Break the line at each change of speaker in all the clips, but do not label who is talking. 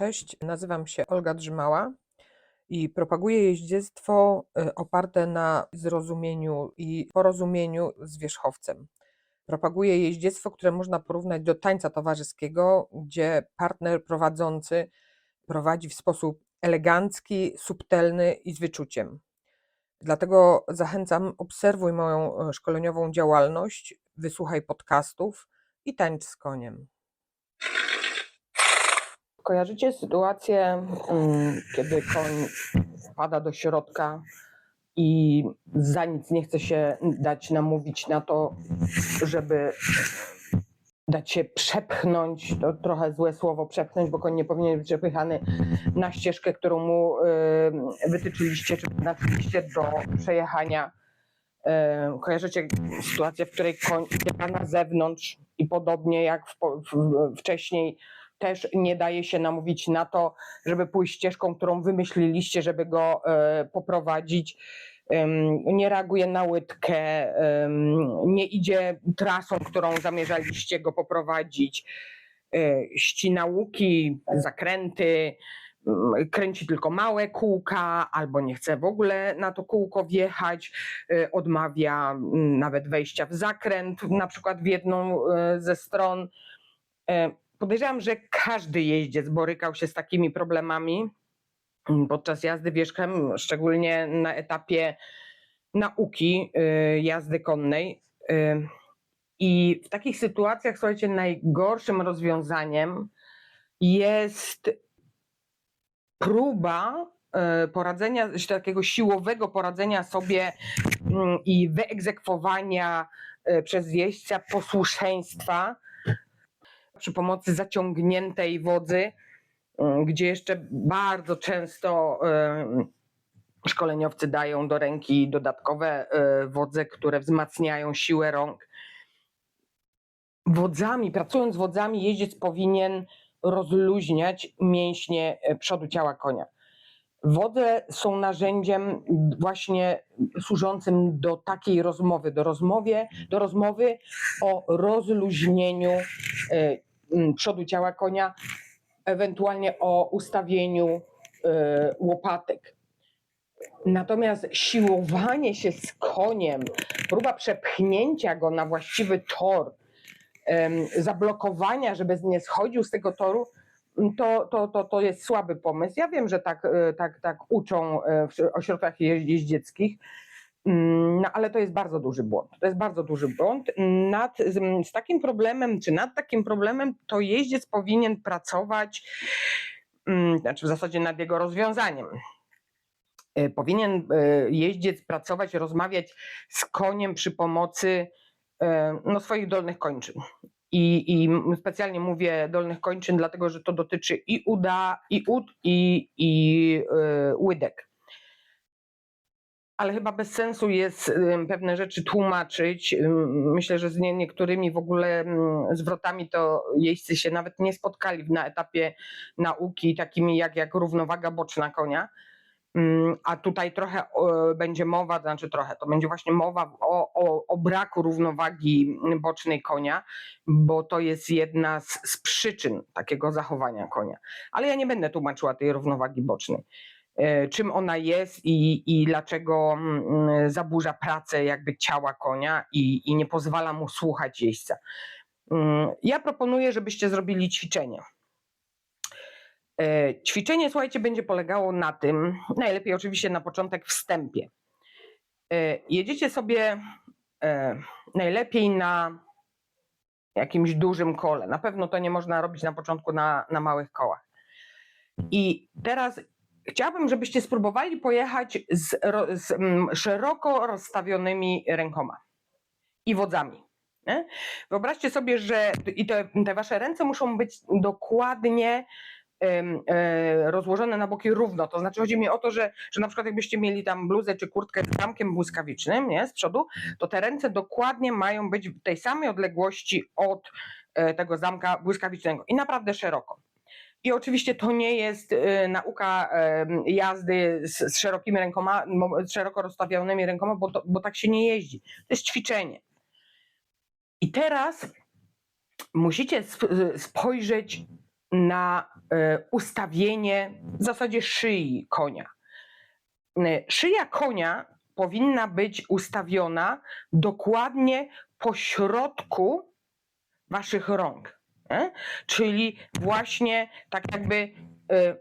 Cześć, nazywam się Olga Drzymała i propaguję jeździectwo y, oparte na zrozumieniu i porozumieniu z wierzchowcem. Propaguję jeździectwo, które można porównać do tańca towarzyskiego, gdzie partner prowadzący prowadzi w sposób elegancki, subtelny i z wyczuciem. Dlatego zachęcam, obserwuj moją e, szkoleniową działalność, wysłuchaj podcastów i tańcz z koniem. Kojarzycie sytuację, mm, kiedy koń wpada do środka i za nic nie chce się dać namówić na to, żeby dać się przepchnąć, to trochę złe słowo przepchnąć, bo koń nie powinien być przepychany na ścieżkę, którą mu y, wytyczyliście, czy natyliście do przejechania. Y, Kojarzycie sytuację, w której koń idzie na zewnątrz i podobnie jak w, w, wcześniej też nie daje się namówić na to, żeby pójść ścieżką, którą wymyśliliście, żeby go e, poprowadzić. Nie reaguje na łydkę, nie idzie trasą, którą zamierzaliście go poprowadzić. E, Ścina łuki, zakręty, mm, kręci tylko małe kółka, albo nie chce w ogóle na to kółko wjechać, e, odmawia mm, nawet wejścia w zakręt, na przykład w jedną ze stron. Podejrzewam, że każdy jeździec borykał się z takimi problemami podczas jazdy wierzchem, szczególnie na etapie nauki y, jazdy konnej. Y, I w takich sytuacjach, słuchajcie, najgorszym rozwiązaniem jest próba y, poradzenia, takiego siłowego poradzenia sobie mm, i wyegzekwowania przez jeźdźca posłuszeństwa przy pomocy zaciągniętej wodzy, y, gdzie jeszcze bardzo często szkoleniowcy dają do ręki dodatkowe y, wodze, które wzmacniają siłę rąk. Wodzami, pracując wodzami, jeździec powinien rozluźniać mięśnie y, przodu ciała konia. Wodze są narzędziem właśnie służącym do takiej rozmowy, do, rozmowie, do rozmowy o rozluźnieniu mm, przodu ciała konia, ewentualnie o ustawieniu y, łopatek. Natomiast siłowanie się z koniem, próba przepchnięcia go na właściwy tor, zablokowania, żeby nie schodził z tego toru, m, to, to, to, to jest słaby pomysł. Ja wiem, że tak, e, tak, tak uczą e, w ośrodkach jeź- jeździeckich, Mm, no ale to jest bardzo duży błąd. To jest bardzo duży błąd. Nad, z, z takim problemem, czy nad takim problemem, to jeździec powinien pracować, mm, znaczy w zasadzie nad jego rozwiązaniem. E, Powinien e, jeździec pracować, rozmawiać z koniem przy pomocy e, no, swoich dolnych kończyn. I, I specjalnie mówię dolnych kończyn, dlatego że to dotyczy i uda, i ud, i, i e, łydek ale chyba bez sensu jest pewne rzeczy tłumaczyć. Myślę, że z nie, niektórymi w ogóle zwrotami to jeźdźcy się nawet nie spotkali na etapie nauki, takimi jak, jak równowaga boczna konia. A tutaj trochę będzie mowa, znaczy trochę, to będzie właśnie mowa o, o, o braku równowagi bocznej konia, bo to jest jedna z, z przyczyn takiego zachowania konia. Ale ja nie będę tłumaczyła tej równowagi bocznej czym ona jest i, i dlaczego mm, zaburza pracę jakby ciała konia i, i nie pozwala mu słuchać jeźdźca. Mm, Ja proponuję, żebyście zrobili ćwiczenie. E, Ćwiczenie, słuchajcie, będzie polegało na tym, najlepiej oczywiście na początek wstępie. E, Jedziecie sobie e, najlepiej na jakimś dużym kole. Na pewno to nie można robić na początku na, na małych kołach. I teraz chciałabym, żebyście spróbowali pojechać z, z mm, szeroko rozstawionymi rękoma i wodzami. Nie? Wyobraźcie sobie, że i te, te wasze ręce muszą być dokładnie e, rozłożone na boki równo. To znaczy chodzi mi o to, że, że na przykład jakbyście mieli tam bluzę czy kurtkę z zamkiem błyskawicznym nie, z przodu, to te ręce dokładnie mają być w tej samej odległości od e, tego zamka błyskawicznego i naprawdę szeroko. I oczywiście to nie jest e, nauka jazdy z, szerokimi rękoma, z szeroko rozstawionymi rękoma, bo, to, bo tak się nie jeździ. To jest ćwiczenie. I teraz musicie sp- spojrzeć na e, ustawienie w zasadzie szyi konia. E, Szyja konia powinna być ustawiona dokładnie po środku waszych rąk. Nie? Czyli właśnie tak jakby e,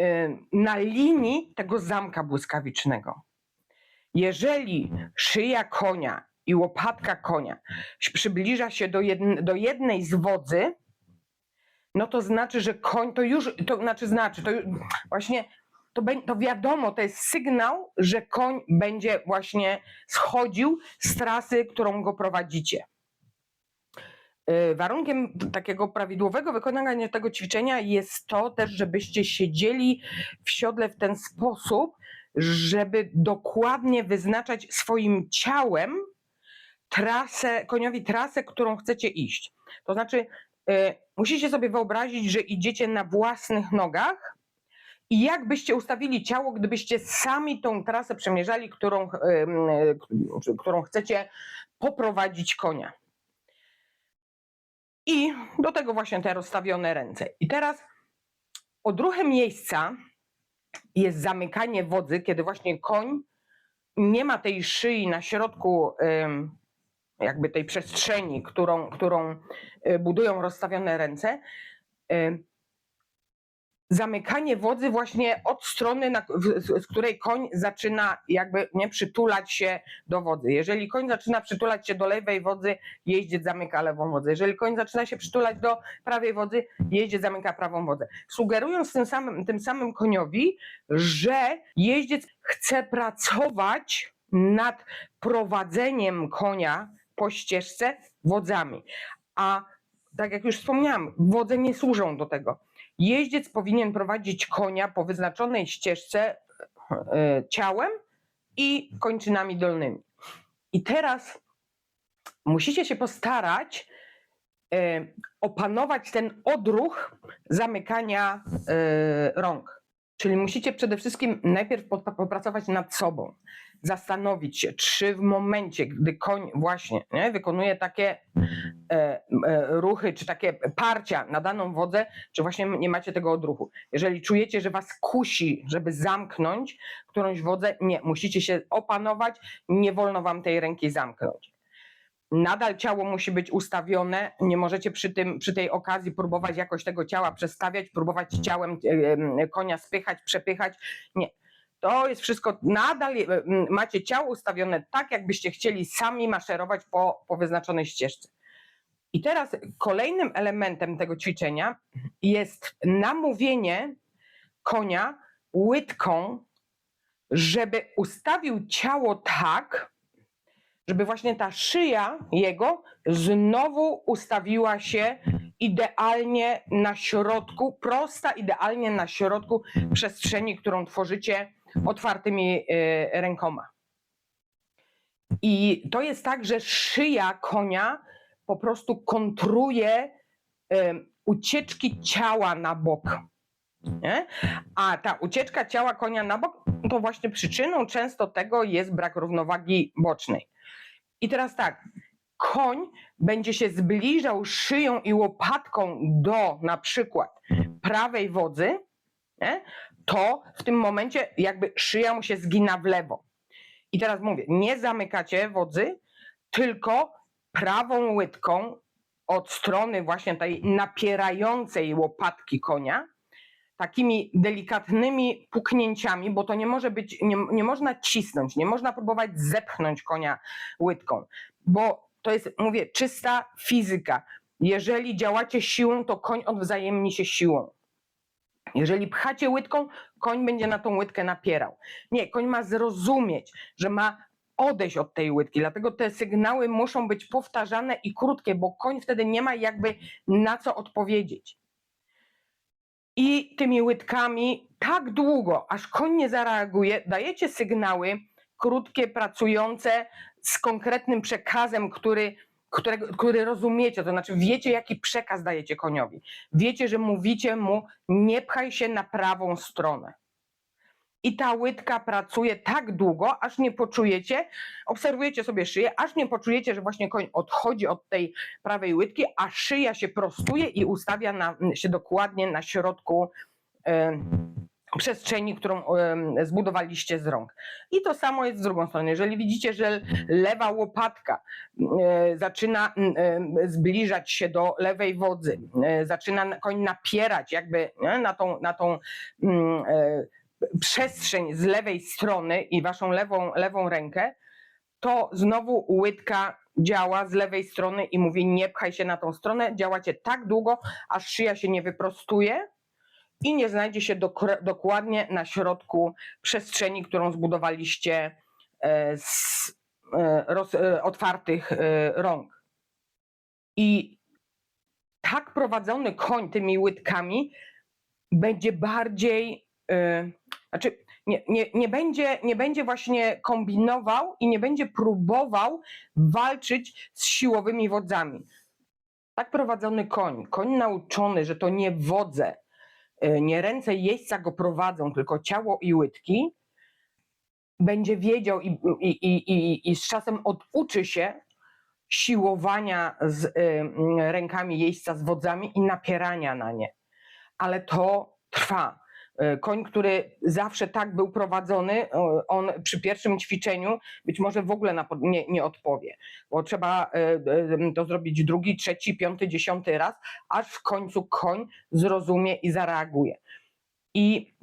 e, na linii tego zamka błyskawicznego. Jeżeli szyja konia i łopatka konia przybliża się do, jedn, do jednej z wodzy, no to znaczy, że koń to już, to znaczy, znaczy, to ju- właśnie to, bę- to wiadomo, to jest sygnał, że koń będzie właśnie schodził z trasy, którą go prowadzicie. Y, Warunkiem takiego prawidłowego wykonania tego ćwiczenia jest to też, żebyście siedzieli w siodle w ten sposób, żeby dokładnie wyznaczać swoim ciałem trasę, koniowi trasę, którą chcecie iść. To znaczy, y, musicie sobie wyobrazić, że idziecie na własnych nogach i jak byście ustawili ciało, gdybyście sami tą trasę przemierzali, którą, y, którą chcecie poprowadzić konia. I do tego właśnie te rozstawione ręce. I teraz odruchem miejsca jest zamykanie wodzy, kiedy właśnie koń nie ma tej szyi na środku jakby tej przestrzeni, którą, którą y, budują rozstawione ręce. Zamykanie wodzy właśnie od strony, na, w- z, z której koń zaczyna jakby nie przytulać się do wodzy. Jeżeli koń zaczyna przytulać się do lewej wodzy, jeździec zamyka lewą wodzę. Jeżeli koń zaczyna się przytulać do prawej wodzy, jeździec zamyka prawą wodzę. Sugerując tym samym, tym samym koniowi, że jeździec chce pracować nad prowadzeniem konia po ścieżce wodzami. A tak jak już wspomniałam, wodze nie służą do tego. Jeździec powinien prowadzić konia po wyznaczonej ścieżce e, ciałem i kończynami dolnymi. I teraz musicie się postarać e, opanować ten odruch zamykania e, rąk. Czyli musicie przede wszystkim najpierw popracować nad sobą, zastanowić się, czy w momencie, gdy koń właśnie nie, wykonuje takie e, e, ruchy, czy takie parcia na daną wodę, czy właśnie nie macie tego odruchu. Jeżeli czujecie, że was kusi, żeby zamknąć którąś wodę, nie, musicie się opanować, nie wolno wam tej ręki zamknąć. Nadal ciało musi być ustawione, nie możecie przy, tym, przy tej okazji próbować jakoś tego ciała przestawiać, próbować ciałem e, e, konia spychać, przepychać. Nie. To jest wszystko, nadal macie ciało ustawione tak, jakbyście chcieli sami maszerować po, po wyznaczonej ścieżce. I teraz kolejnym elementem tego ćwiczenia jest namówienie konia łydką, żeby ustawił ciało tak, żeby właśnie ta szyja jego znowu ustawiła się idealnie na środku, prosta idealnie na środku przestrzeni, którą tworzycie otwartymi e, rękoma. I to jest tak, że szyja konia po prostu kontruje em, ucieczki ciała na bok. Nie? A ta ucieczka ciała konia na bok, to właśnie przyczyną często tego jest brak równowagi bocznej. I teraz tak, koń będzie się zbliżał szyją i łopatką do na przykład prawej wodzy, nie? To w tym momencie jakby szyja mu się zgina w lewo. I teraz mówię, nie zamykacie wodzy, tylko prawą łydką od strony właśnie tej napierającej łopatki konia, takimi delikatnymi puknięciami, bo to nie może być, nie, nie można cisnąć, nie można próbować zepchnąć konia łydką, bo to jest, mówię, czysta fizyka. Jeżeli działacie siłą, to koń odwzajemni się siłą. Jeżeli pchacie łydką, koń będzie na tą łydkę napierał. Nie, koń ma zrozumieć, że ma odejść od tej łydki, dlatego te sygnały muszą być powtarzane i krótkie, bo koń wtedy nie ma jakby na co odpowiedzieć. I tymi łydkami tak długo, aż koń nie zareaguje, dajecie sygnały krótkie, pracujące z konkretnym przekazem, który, którego, który rozumiecie, to znaczy wiecie, jaki przekaz dajecie koniowi. Wiecie, że mówicie mu, nie pchaj się na prawą stronę. I ta łydka pracuje tak długo, aż nie poczujecie, obserwujecie sobie szyję, aż nie poczujecie, że właśnie koń odchodzi od tej prawej łydki, a szyja się prostuje i ustawia na, się dokładnie na środku e, przestrzeni, którą zbudowaliście z rąk. I to samo jest z drugą stroną. Jeżeli widzicie, że lewa łopatka e, zaczyna zbliżać się do lewej wodzy, e, zaczyna koń napierać jakby na tą, na tą mm, e, przestrzeń z lewej strony i waszą lewą, lewą rękę, to znowu łydka działa z lewej strony i mówi nie pchaj się na tą stronę, działacie tak długo, aż szyja się nie wyprostuje i nie znajdzie się dokre- dokładnie na środku przestrzeni, którą zbudowaliście e, z e, roz, e, otwartych rąk. I tak prowadzony koń tymi łydkami będzie bardziej, znaczy nie, nie, nie, będzie, nie będzie właśnie kombinował i nie będzie próbował walczyć z siłowymi wodzami. Tak prowadzony koń, koń nauczony, że to nie wodze, nie ręce jeźdźca go prowadzą, tylko ciało i łydki, będzie wiedział i, i, i, i, i z czasem oduczy się siłowania z y, mm, rękami jeźdźca, z wodzami i napierania na nie. Ale to trwa. Y, Koń, który zawsze tak był prowadzony, o, on przy pierwszym ćwiczeniu być może w ogóle nie, nie odpowie, bo trzeba y, to zrobić drugi, trzeci, piąty, dziesiąty raz, aż w końcu koń zrozumie i zareaguje. I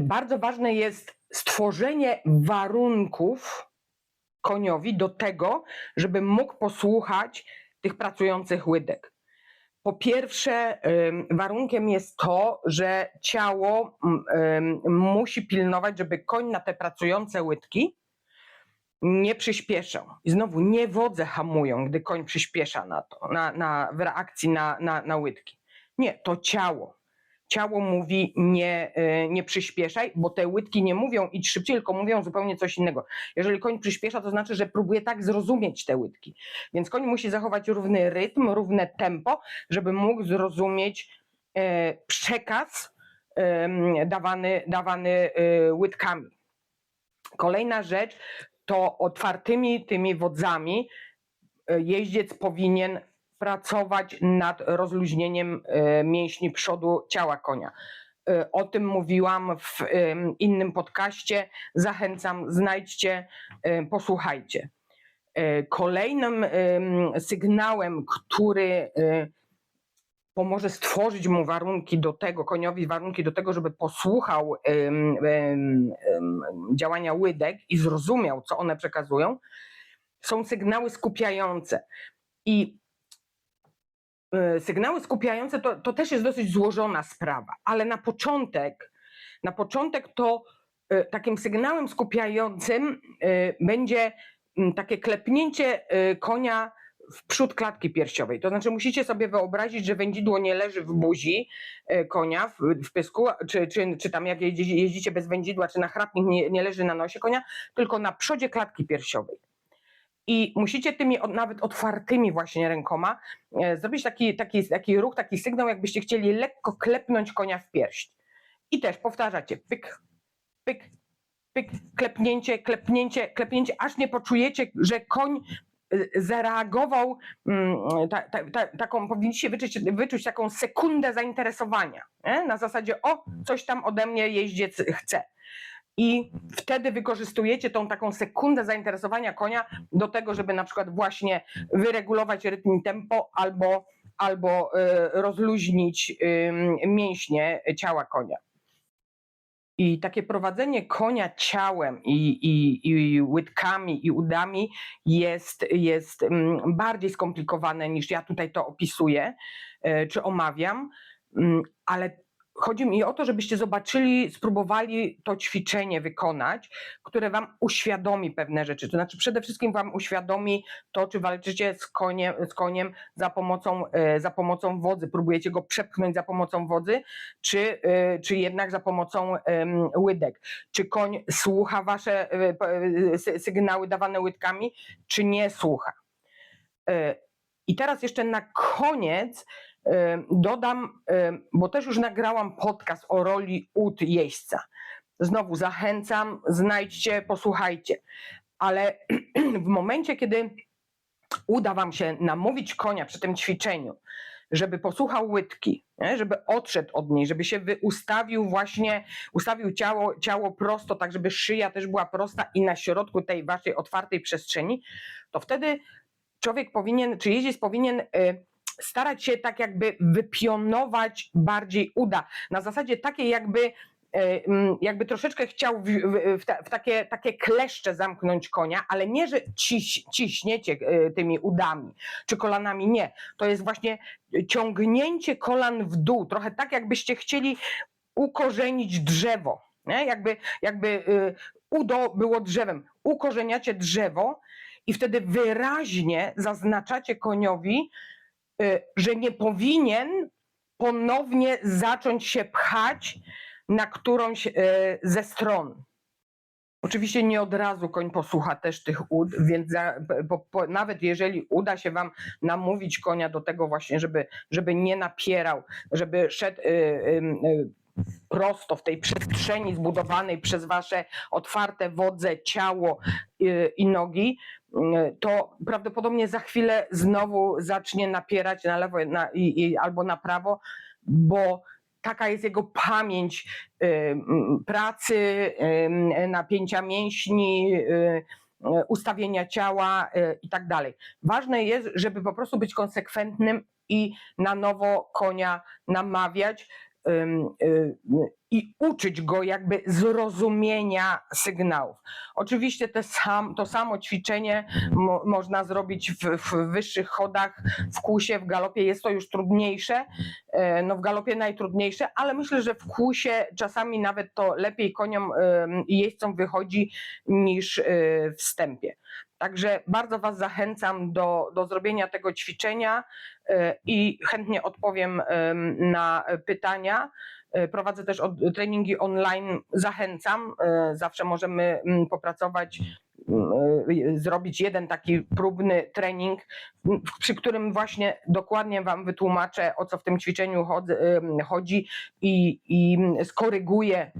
bardzo ważne jest stworzenie warunków koniowi do tego, żeby mógł posłuchać tych pracujących łydek. Po pierwsze, warunkiem jest to, że ciało ym, musi pilnować, żeby koń na te pracujące łydki nie przyspieszał. I znowu nie wodze hamują, gdy koń przyspiesza na to, na, na, w reakcji na, na, na łydki. Nie, to ciało. Ciało mówi nie, y, nie przyspieszaj, bo te łydki nie mówią idź szybciej, tylko mówią zupełnie coś innego. Jeżeli koń przyspiesza, to znaczy, że próbuje tak zrozumieć te łydki. Więc koń musi zachować równy rytm, równe tempo, żeby mógł zrozumieć e, przekaz dawany, dawany e, łydkami. Kolejna rzecz to otwartymi tymi wodzami e, jeździec powinien pracować nad rozluźnieniem e, mięśni przodu ciała konia. E, O tym mówiłam w innym podcaście. Zachęcam, znajdźcie, e, posłuchajcie. Kolejnym em, sygnałem, który pomoże stworzyć mu warunki do tego, koniowi warunki do tego, żeby posłuchał działania łydek i zrozumiał, co one przekazują, są sygnały skupiające. I sygnały skupiające to, to też jest dosyć złożona sprawa, ale na początek, na początek to e, takim sygnałem skupiającym e, będzie takie klepnięcie e, konia w przód klatki piersiowej. To znaczy musicie sobie wyobrazić, że wędzidło nie leży w buzi e, konia, w, w pysku, czy, czy, czy tam jak jeździcie bez wędzidła, czy na chrapnik nie, nie leży na nosie konia, tylko na przodzie klatki piersiowej. I musicie tymi od, nawet otwartymi właśnie rękoma e, zrobić taki, taki, taki ruch, taki sygnał, jakbyście chcieli lekko klepnąć konia w pierś. I też powtarzacie pyk, pyk, pyk, klepnięcie, klepnięcie, klepnięcie, aż nie poczujecie, że koń y, zareagował, mm, ta, ta, ta, taką, powinniście wyczuć, wyczuć taką sekundę zainteresowania. Nie? Na zasadzie, o, coś tam ode mnie jeździec chce. I wtedy wykorzystujecie tą taką sekundę zainteresowania konia do tego, żeby na przykład właśnie wyregulować rytm tempo albo, albo y, rozluźnić mięśnie ciała konia. I takie prowadzenie konia ciałem i, i, i łydkami i udami jest, jest bardziej skomplikowane niż ja tutaj to opisuję e, czy omawiam, ale chodzi mi o to, żebyście zobaczyli, spróbowali to ćwiczenie wykonać, które wam uświadomi pewne rzeczy. To znaczy przede wszystkim wam uświadomi to, czy walczycie z koniem, z koniem za, pomocą, e, za pomocą wodzy, próbujecie go przepchnąć za pomocą wodzy, czy, e, czy jednak za pomocą łydek. Czy koń słucha wasze e, sygnały dawane łydkami, czy nie słucha. I teraz jeszcze na koniec dodam, bo też już nagrałam podcast o roli ud jeźdźca. znowu zachęcam, znajdźcie, posłuchajcie. Ale w momencie, kiedy uda Wam się namówić konia przy tym ćwiczeniu, żeby posłuchał łydki, nie? żeby odszedł od niej, żeby się ustawił właśnie, ustawił ciało, ciało prosto, tak żeby szyja też była prosta i na środku tej waszej otwartej przestrzeni, to wtedy człowiek powinien, czy jeździec powinien y, starać się tak jakby wypionować bardziej uda. Na zasadzie takiej jakby mm, jakby troszeczkę chciał w, w, w, ta, w takie, takie kleszcze zamknąć konia, ale nie, że ciś, ciśniecie y, tymi udami czy kolanami, nie. To jest właśnie ciągnięcie kolan w dół, trochę tak jakbyście chcieli ukorzenić drzewo, nie? Jakby, jakby y, udo było drzewem. Ukorzeniacie drzewo i wtedy wyraźnie zaznaczacie koniowi, że nie powinien ponownie zacząć się pchać na którąś y, ze stron. Oczywiście nie od razu koń posłucha też tych ud, więc za, bo, bo, nawet jeżeli uda się wam namówić konia do tego właśnie, żeby, żeby nie napierał, żeby szedł y, y, y, prosto w tej przestrzeni zbudowanej przez wasze otwarte wodze, ciało y, i nogi, y, to prawdopodobnie za chwilę znowu zacznie napierać na lewo na, i, i, albo na prawo, bo taka jest jego pamięć y, pracy, y, napięcia mięśni, y, ustawienia ciała y, i tak dalej. Ważne jest, żeby po prostu być konsekwentnym i na nowo konia namawiać i uczyć go jakby zrozumienia sygnałów. Oczywiście te sam, to samo ćwiczenie mo, można zrobić w, w wyższych chodach, w kłusie, w galopie jest to już trudniejsze, e, no w galopie najtrudniejsze, ale myślę, że w kłusie czasami nawet to lepiej koniom i jeźdźcom wychodzi niż y, w stępie. Także bardzo Was zachęcam do, do zrobienia tego ćwiczenia e, i chętnie odpowiem em, na pytania. E, Prowadzę też treningi online, zachęcam. e, Zawsze możemy mm, popracować, mm, zrobić jeden taki próbny trening, przy którym właśnie dokładnie Wam wytłumaczę, o co w tym ćwiczeniu chodzi, i, i skoryguję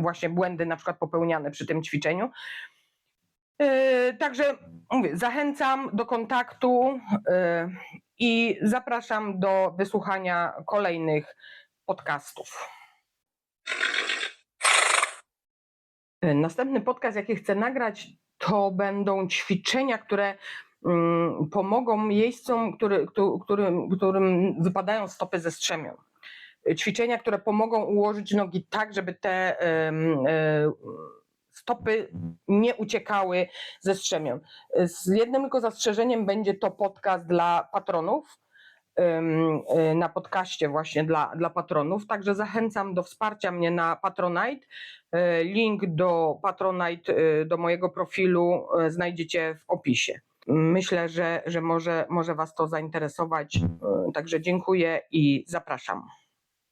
właśnie błędy na przykład popełniane przy tym ćwiczeniu. E, Także mówię, zachęcam do kontaktu e, i zapraszam do wysłuchania kolejnych podcastów. E, Następny podcast, jaki chcę nagrać, to będą ćwiczenia, które mm, pomogą jeźdźcom, który, któ- którym, którym wypadają stopy ze strzemią. E, Ćwiczenia, które pomogą ułożyć nogi tak, żeby te stopy nie uciekały ze strzemion. Z jednym tylko zastrzeżeniem będzie to podcast dla patronów. y, Na podcaście właśnie dla, dla patronów. Także zachęcam do wsparcia mnie na Patronite. Y, Link do Patronite, y, do mojego profilu znajdziecie w opisie. Myślę, że, że może, może Was to zainteresować. Także dziękuję i zapraszam.